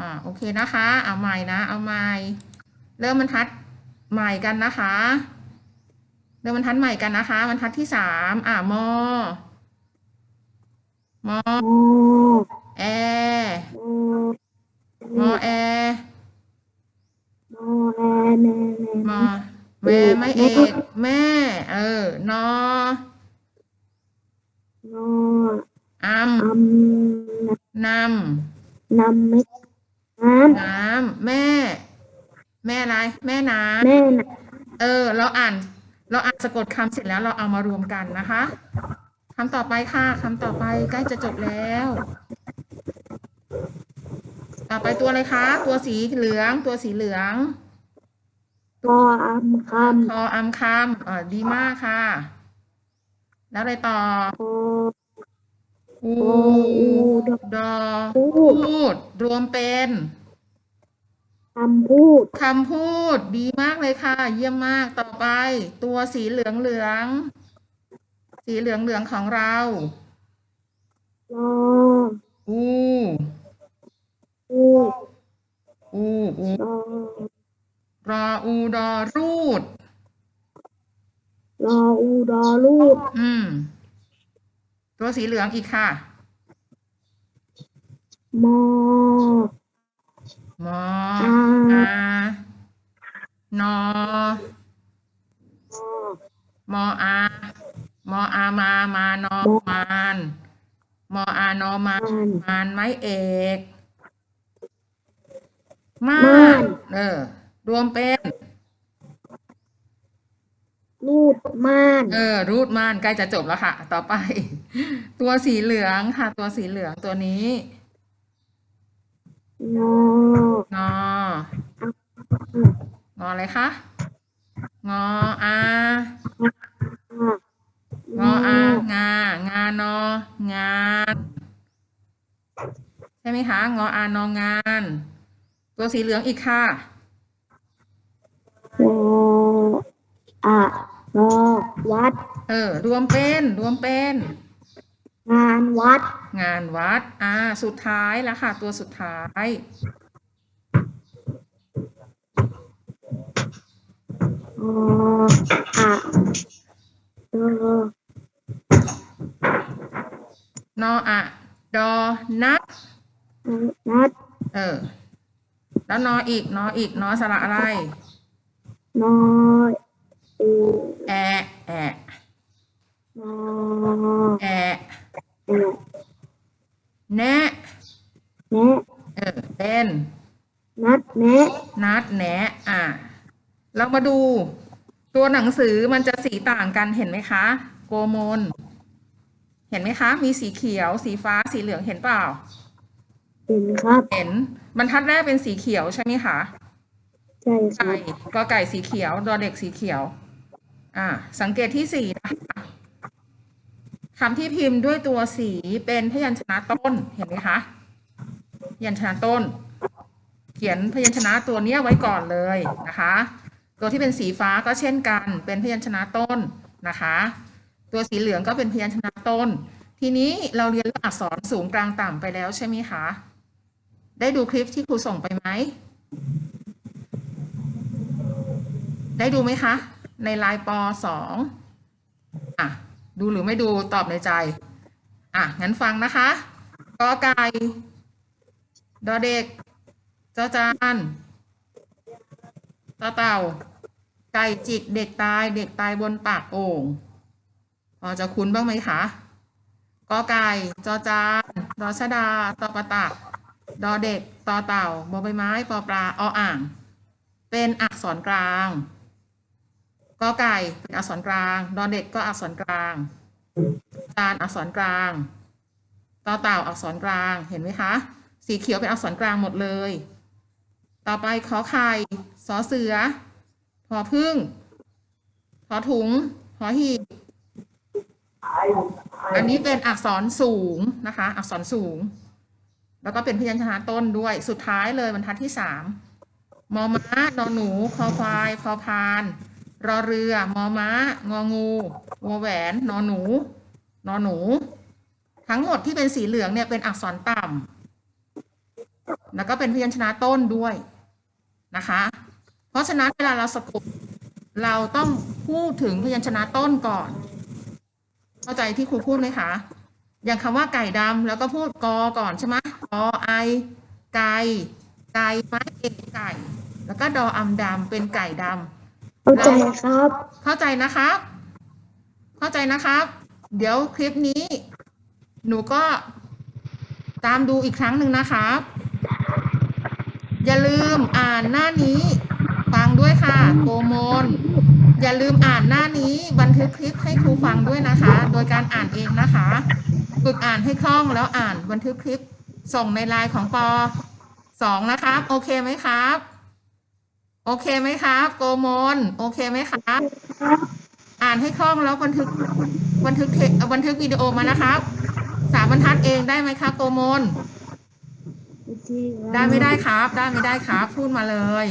อ่าโอเคนะคะ เอาใหม่นะ เอาใหม่ เริ่มบรรทัดใหม่กันนะคะ เริ่มบรรทัดใหม่กันนะคะบรรทัดที่สามอ่ามอมอโมแอโมมอแอโมแอแม่แม่มอแม่ไม่เอกแม่ เออนอโนอัมอัมนนำเม็ด น้ำน้ำแม่ แม่อะไรแม่น้ำแม่น่ะำเออ เราอ่าน เราอ่านสะกดคำเสร็จแล้วเราเอามารวมกันนะคะคำต่อไปค่ะคำต่อไปใกล้จะจบแล้ว ต่อไปตัวอะไรคะ ตัวสีเหลือง ตัวสีเหลืองพออัมคคออัมคำเออดีมากค่ะ แล้วอะไรต่อำพออูโออูดอกดอพูด พูด รวมเป็นคำพูดคำพูดดีมากเลยค่ะ เยี่ยมมากต่อไป ตัวสีเหลืองเหลืองๆสีเหลืองเหลืองๆของเรารออูพูดอูอูรอรออูดอรูดรออูดอลูด อืม ตัวสีเหลืองอีกค่ะ มอมออาอานอมออามออามามานอมานมออานอมานมานมานไม้เอกมาม่านนเออ รวมเป็นลูดม่าน เออ รูดม่านใกล้จะจบแล้วค่ะ ต่อไป ตัวสีเหลืองค่ะ ตัวสีเหลืองตัวนี้ งององออะไรคะงออางออางางานองานใช่ไหมคะงออานองาน ตัวสีเหลืองอีกค่ะวออะรอวัด เออ รวมเป็นรวมเป็น งานวัด งานวัด อ่า สุดท้ายแล้วค่ะ ตัวสุดท้าย ออะรอนออะดอนัดนัดเออ แล้วนออีก นออีก นอสระอะไร นออู แอะแอะ นอ แอะ แอะ แนะ แนะ เออ เป็น นัดแนะ นัดแหนะ อะ เรามาดู ตัวหนังสือมันจะสีต่างกันเห็นไหมคะ โกมลเห็นไหมคะ มีสีเขียว สีฟ้า สีเหลืองเห็นเปล่า เห็นครับ เห็น บรรทัดแรกเป็นสีเขียวใช่ไหมคะ ใช่ครัไก่บกอไก่สีเขียว ดอเด็กสีเขียว อ่า สังเกตที่สีนะคะคำที่พิมพ์ด้วยตัวสีเป็นพยัญชนะต้น เห็นไหมคะ พยัญชนะต้นเขียนพยัญชนะตัวนี้ไว้ก่อนเลยนะคะ ตัวที่เป็นสีฟ้าก็เช่นกัน เป็นพยัญชนะต้นนะคะ ตัวสีเหลืองก็เป็นพยัญชนะต้น ทีนี้เราเรียนเรื่องอักษรสูงกลางต่ำไปแล้วใช่ไหมคะ ได้ดูคลิปที่ครูส่งไปไหม ได้ดูไหมคะ ในไลน์ปสองอะ ดูหรือไม่ดูตอบในใจ อะ งั้นฟังนะคะกอไก่ดอเด็ก จอจานต่อเต่า ไก่จิกเด็กตาย เด็กตายบนปากโอ่งพอจะคุ้นบ้างไหมคะกอไก่จอจานดอชดาตอปะตักดอเด็กตอเต่าบอใบไม้ปอปลาออ่าง เป็นอักษรกลางกอไก่เป็นอักษรกลางดอเด็กก็อักษรกลางจานอักษรกลางตอเต่าอักษรกลางเห็นไหมคะ สีเขียวเป็นอักษรกลางหมดเลย ต่อไปขอไข่สอเสือพอพึ่งพอถุงพอหีบอันนี้เป็นอักษรสูงนะคะ อักษรสูง แล้วก็เป็นพยัญชนะต้นด้วยสุดท้ายเลยบรรทัดที่สามมอม้านอหนู คอควายพอพาน รอเรือ มอม้า งองูวอแหวน นอหนู นอหนู ทั้งหมดที่เป็นสีเหลืองเนี่ยเป็นอักษรต่ำ แล้วก็เป็นพยัญชนะต้นด้วยนะคะ เพราะฉะนั้นเวลาเราสะกดเราต้องพูดถึงพยัญชนะต้นก่อน เข้าใจที่ครูพูดไหมคะ อย่างคำว่าไก่ดำแล้วก็พูดกอก่อนใช่ไหมกอไอไก่ไก่ไม้เอกไก่ แล้วก็ดออำดำเป็นไก่ดำเข้าใจครับ เข้าใจนะครับ เข้าใจนะครับ เดี๋ยวคลิปนี้ หนูก็ตามดูอีกครั้งหนึ่งนะครับ อย่าลืมอ่านหน้านี้ฟังด้วยค่ะโกโมนอย่าลืมอ่านหน้านี้บันทึกคลิปให้ครูฟังด้วยนะคะ โดยการอ่านเองนะคะฝึกอ่านให้คล่องแล้วอ่านบันทึกคลิปส่งในไลน์ของปสองนะครับ โอเคไหมครับ โอเคไหมครับ โกโมนโอเคไหมครับอ่านให้คล่องแล้วบันทึกบันทึกเทบันทึกวิดีโอมานะครับสามบรรทัดเองได้ไหมครับโกโมน ได้ไม่ได้ครับ ได้ไม่ได้ครับ พูดมาเลย